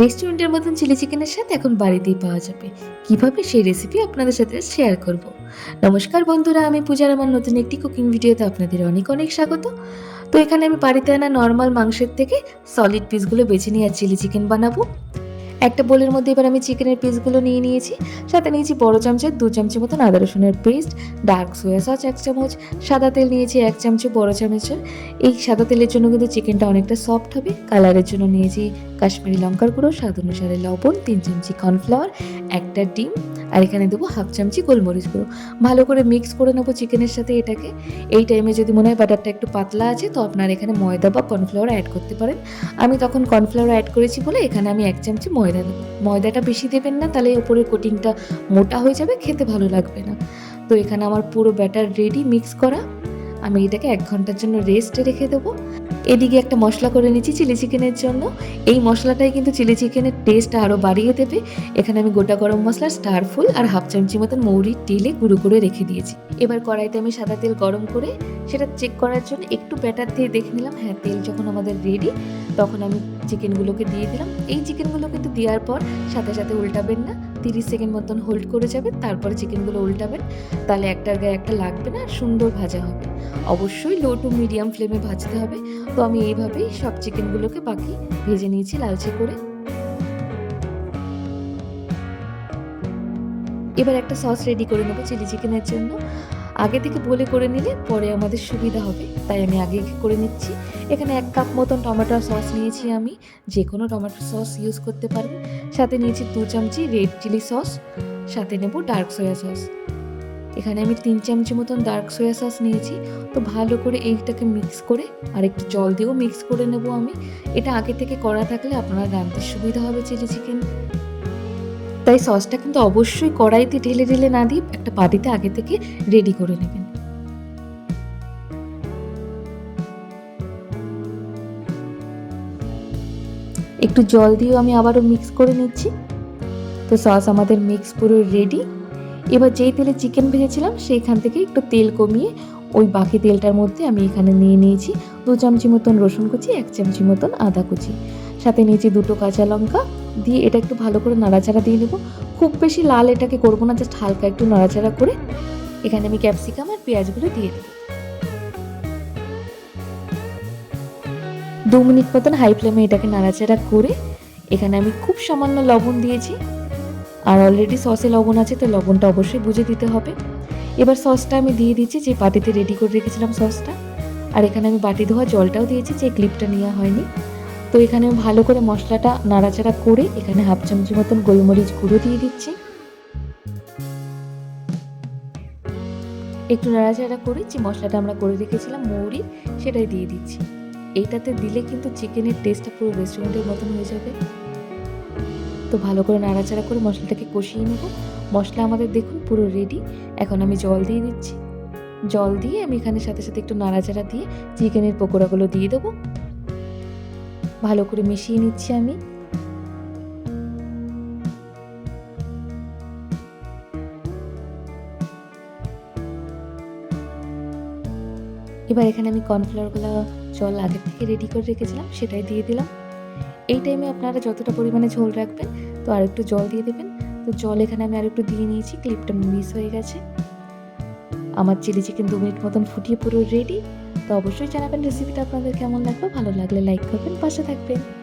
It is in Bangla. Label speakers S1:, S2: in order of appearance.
S1: রেস্টুরেন্টের মতন চিলি চিকেনের সাথে এখন বাড়িতেই পাওয়া যাবে। কীভাবে সেই রেসিপি আপনাদের সাথে শেয়ার করব? নমস্কার বন্ধুরা, আমি পূজার আমার নতুন একটি কুকিং ভিডিওতে আপনাদের অনেক অনেক স্বাগত। তো এখানে আমি বাড়িতে আনা নর্মাল মাংসের থেকে সলিড পিসগুলো বেছে নিয়ে আর চিলি চিকেন বানাবো। একটা বোলের মধ্যে এবার আমি চিকেনের পিসগুলো নিয়ে নিয়েছি। সাথে নিয়েছি বড় চামচের, দু চামচের মতন আদা রসুনের পেস্ট ডার্ক সোয়া সস এক চামচ, সাদা তেল নিয়েছি এক চামচ বড় চামচের। এই সাদা তেলের জন্য কিন্তু চিকেনটা অনেকটা সফট হবে। কালারের জন্য নিয়েছি কাশ্মীরি লঙ্কার গুঁড়ো, স্বাদ অনুসারে লবণ, তিন চামচি কর্নফ্লাওয়ার একটা ডিম আর এখানে দেবো হাফ চামচি গোলমরিচ গুঁড়ো। ভালো করে মিক্স করে নেব চিকেনের সাথে এটাকে। এই টাইমে যদি মনে হয় বাটারটা একটু পাতলা আছে, তো আপনার এখানে ময়দা বা কর্নফ্লাওয়ার অ্যাড করতে পারেন। আমি তখন কর্নফ্লাওয়ার অ্যাড করেছি বলে এখানে আমি এক চামচি ময়দা দেবো। ময়দাটা বেশি দেবেন না, তাহলে ওপরের কোটিংটা মোটা হয়ে যাবে, খেতে ভালো লাগবে না। তো এখানে আমার পুরো ব্যাটার রেডি মিক্স করা। আমি এটাকে এক ঘণ্টার জন্য রেস্টে রেখে দেবো। এদিকে একটা মশলা করে নিচ্ছি চিলি চিকেনের জন্য। এই মশলাটাই কিন্তু চিলি চিকেনের টেস্ট আরও বাড়িয়ে দেবে। এখানে আমি গোটা গরম মশলা স্টার ফুল আর হাফ চামচি মতন মৌরির তেলে গুঁড়ো করে রেখে দিয়েছি। এবার কড়াইতে আমি সাদা তেল গরম করে সেটা চেক করার জন্য একটু ব্যাটার দিয়ে দেখে নিলাম হ্যাঁ তেল যখন আমাদের রেডি তখন আমি চিকেনগুলোকে দিয়ে দিলাম। এই চিকেনগুলো কিন্তু দেওয়ার পর সাথে সাথে উল্টাবেন না, তিরিশ সেকেন্ড মতন হোল্ড করে যাবেন, তারপরে চিকেনগুলো উল্টাবেন। তাহলে একটার গায়ে একটা লাগবে না, সুন্দর ভাজা হবে। অবশ্যই লো টু মিডিয়াম ফ্লেমে ভাজতে হবে। তো আমি এইভাবেই সব চিকেনগুলোকে বাকি ভেজে নিয়েছি, লালচে করে। এবার একটা সস রেডি করে নেব চিলি চিকেনের জন্য। আগে থেকে বলে করে নিলে পরে আমাদের সুবিধা হবে। তাই আমি আগে করে নিচ্ছি। এখানে এক কাপ মতন টমেটো সস নিয়েছি আমি। যে কোনো টমেটো সস ইউজ করতে পারেন সাথে নিয়েছি দু চামচি রেড চিলি সস সাথে নেব ডার্ক সয়া সস এখানে আমি তিন চামচি মতন ডার্ক সয়া সস নিয়েছি। তো ভালো করে এইটাকে মিক্স করে আর একটু জল দিয়েও মিক্স করে নেব আমি। এটা আগে থেকে করা থাকলে আপনার রাঁধতে সুবিধা হবে চিলি চিকেন তাই সসটা কিন্তু অবশ্যই কড়াইতে ঢেলে ঢেলে না দিয়ে একটা পাটিতে আগে থেকে রেডি করে নেবেন। একটু জল দিয়েও আমি আবারও মিক্স করে নিচ্ছি। তো সস আমাদের মিক্স পুরো রেডি এবার যেই তেলে চিকেন ভেজেছিলাম, সেইখান থেকে একটু তেল কমিয়ে ওই বাকি তেলটার মধ্যে আমি এখানে নিয়ে নিয়েছি দু চামচি মতন রসুন কুচি, এক চামচি মতন আদা কুচি। সাথে নিয়েছি দুটো কাঁচা লঙ্কা দিয়ে এটা একটু ভালো করে নাড়াচাড়া দিয়ে নেব। খুব বেশি লাল এটাকে করব না জাস্ট হালকা একটু নাড়াচাড়া করে এখানে আমি ক্যাপসিকাম আর পেঁয়াজগুলো দিয়ে দেবো। দু মিনিট মতন হাই ফ্লেমে এটাকে নাড়াচাড়া করে এখানে আমি খুব সামান্য লবণ দিয়েছি। আর অলরেডি সসে লবণ আছে, তো লবণটা অবশ্যই বুঝে দিতে হবে। এবার সসটা আমি দিয়ে দিচ্ছি, যে বাটিতে রেডি করে রেখেছিলাম সসটা। আর এখানে আমি বাটি ধোয়া জলটাও দিয়েছি, যে ক্লিপটা নেওয়া হয়নি। তো এখানে ভালো করে মশলাটা নাড়াচাড়া করে এখানে হাফ চামচি মতন গোলমরিচ গুঁড়ো দিয়ে দিচ্ছি। একটু নাড়াচাড়া করে যে মশলাটা আমরা করে রেখেছিলাম মৌরি, সেটাই দিয়ে দিচ্ছি। এইটাতে দিলে কিন্তু চিকেনের টেস্টটা পুরো রেস্টুরেন্টের মতন হয়ে যাবে। তো ভালো করে নাড়াচাড়া করে মশলাটাকে কষিয়ে নেব। মশলা আমাদের দেখুন পুরো রেডি এখন আমি জল দিয়ে দিচ্ছি। জল দিয়ে আমি এখানে সাথে সাথে একটু নাড়াচাড়া দিয়ে চিকেনের পকোড়াগুলো দিয়ে দেবো। ভালো করে মিশিয়ে নিচ্ছি আমি। এবার এখানে আমি কর্নফ্লাওয়ারগুলো জল আগে থেকে রেডি করে রেখেছিলাম, সেটাই দিয়ে দিলাম। এই টাইমে আপনারা যতটা পরিমাণে ঝোল রাখবেন, তো আর একটু জল দিয়ে দেবেন। তো জল এখানে আমি আর একটু দিয়ে নিয়েছি, ক্লিপটা মিস হয়ে গেছে। আমার চিলি চিকেন দু মিনিট মতন ফুটিয়ে পুরো রেডি তো অবশ্যই জানাবেন রেসিপিটা আপনাদের কেমন লাগবে ভালো লাগলে লাইক করবেন পাশে থাকবেন।